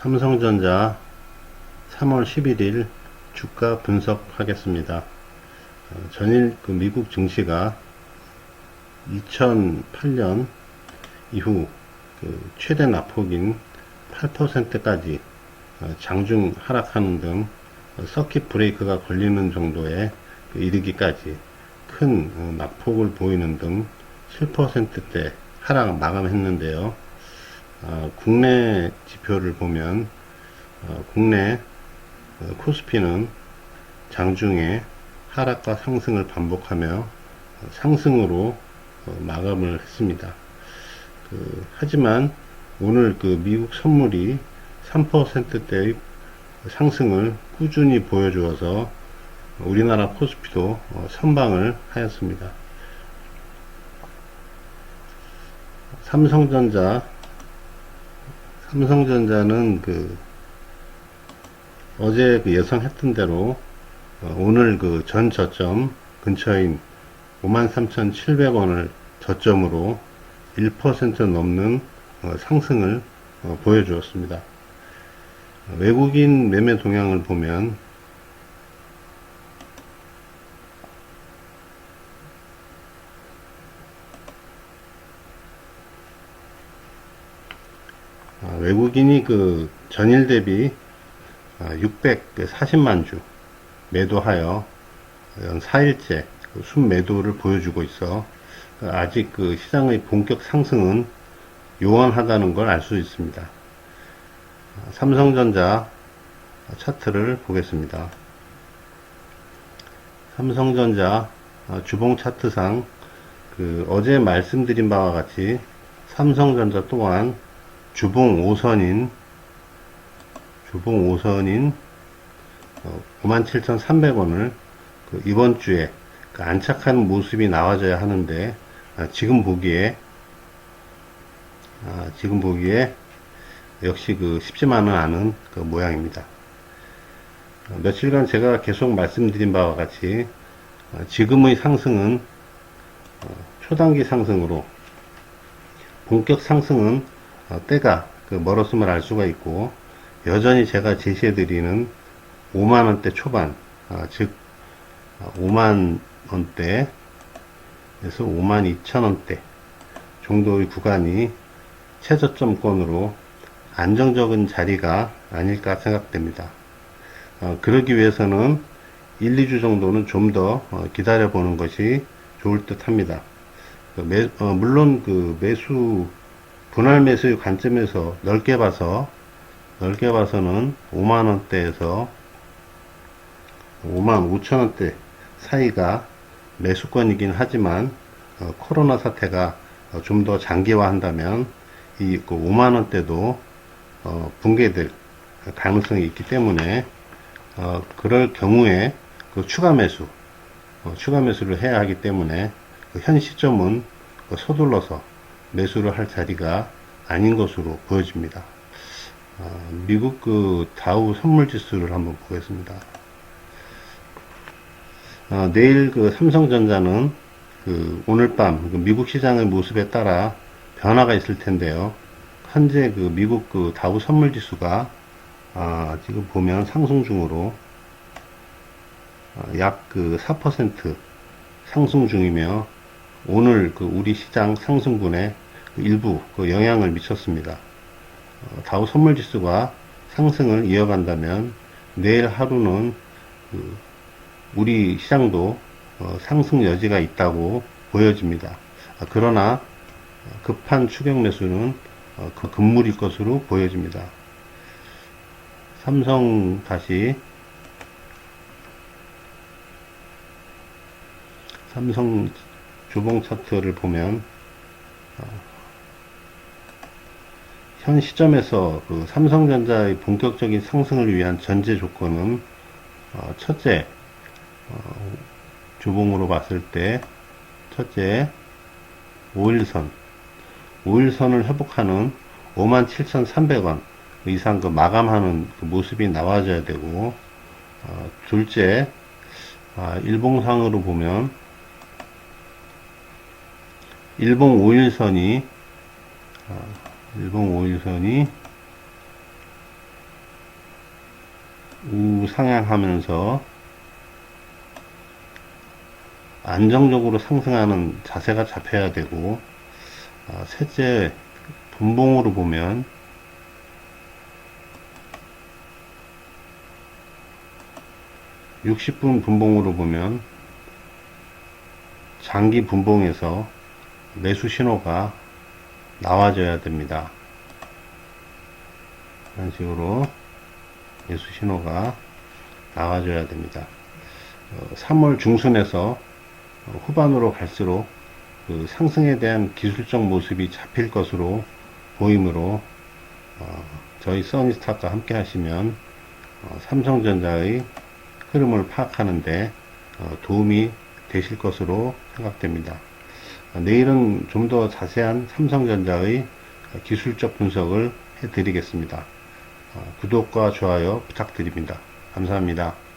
삼성전자 3월 11일 주가 분석하겠습니다. 어, 전일 그 미국 증시가 2008년 이후 그 최대 낙폭인 8%까지 어, 장중 하락하는 등 어, 서킷 브레이크가 걸리는 정도에 그 이르기까지 큰 어, 낙폭을 보이는 등 7%대 하락 마감했는데요. 어, 국내 지표를 보면 어, 국내 어, 코스피는 장중에 하락과 상승을 반복하며 어, 상승으로 어, 마감을 했습니다. 그, 하지만 오늘 그 미국 선물이 3%대의 상승을 꾸준히 보여주어서 우리나라 코스피도 어, 선방을 하였습니다. 삼성전자 삼성전자는 그 어제 그 예상했던 대로 어, 오늘 그 전 저점 근처인 53,700원을 저점으로 1% 넘는 어, 상승을 어, 보여주었습니다. 어, 외국인 매매 동향을 보면 외국인이 그 전일 대비 640만 주 매도하여 연 4일째 그 순매도를 보여주고 있어 아직 그 시장의 본격 상승은 요원하다는 걸 알 수 있습니다. 아, 삼성전자 차트를 보겠습니다. 삼성전자 아, 주봉 차트상 그 어제 말씀드린 바와 같이 삼성전자 또한 주봉 5선인 주봉 5선인 97,300원을 그 이번 주에 그 안착하는 모습이 나와줘야 하는데 아, 지금 보기에 아, 지금 보기에 역시 그 쉽지만은 않은 그 모양입니다. 어, 며칠간 제가 계속 말씀드린 바와 같이 어, 지금의 상승은 어, 초단기 상승으로 본격 상승은 어, 때가 그 멀었음을 알 수가 있고 여전히 제가 제시해드리는 5만원대 초반 아, 즉 5만 원대에서 5만 2천 원대 정도의 구간이 최저점권으로 안정적인 자리가 아닐까 생각됩니다. 어, 그러기 위해서는 1, 2주 정도는 좀 더 기다려 보는 것이 좋을 듯 합니다. 그 매, 어, 물론 그 매수 분할 매수의 관점에서 넓게 봐서 넓게 봐서는 5만원대에서 5만 5천원대 사이가 매수권이긴 하지만 어, 코로나 사태가 어, 좀더 장기화한다면 이그 5만원대도 어, 붕괴될 가능성이 있기 때문에 어, 그럴 경우에 그 추가 매수 어, 추가 매수를 해야 하기 때문에 그 현 시점은 그 서둘러서 매수를 할 자리가 아닌 것으로 보여집니다. 어, 미국 그 다우 선물 지수를 한번 보겠습니다. 어, 내일 그 삼성전자는 그 오늘 밤 그 미국 시장의 모습에 따라 변화가 있을 텐데요. 현재 그 미국 그 다우 선물 지수가 아, 지금 보면 상승 중으로 어, 약그 4% 상승 중이며 오늘 그 우리 시장 상승분에 그 일부 그 영향을 미쳤습니다. 어, 다우 선물 지수가 상승을 이어간다면 내일 하루는 그 우리 시장도 어, 상승 여지가 있다고 보여집니다. 아, 그러나 급한 추격 매수는 어, 그 금물일 것으로 보여집니다. 삼성 다시 삼성 주봉 차트를 보면 어, 현 시점에서 그 삼성전자의 본격적인 상승을 위한 전제 조건은 어, 첫째 어, 주봉으로 봤을 때 첫째 5일선. 5일선을 회복하는 57,300원 이상 그 마감하는 그 모습이 나와줘야 되고 어, 둘째 아, 일봉상으로 보면 일봉 5일선이 어, 일봉 5일선이 우상향하면서 안정적으로 상승하는 자세가 잡혀야 되고 아, 셋째 분봉으로 보면 육십 분 분봉으로 보면 장기 분봉에서 매수 신호가 나와줘야 됩니다. 이런 식으로 매수 신호가 나와줘야 됩니다. 어, 3월 중순에서 어, 후반으로 갈수록 그 상승에 대한 기술적 모습이 잡힐 것으로 보이므로 어, 저희 써니스타과 함께 하시면 어, 삼성전자의 흐름을 파악하는데 어, 도움이 되실 것으로 생각됩니다. 어, 내일은 좀 더 자세한 삼성전자의 기술적 분석을 해드리겠습니다. 어, 구독과 좋아요 부탁드립니다. 감사합니다.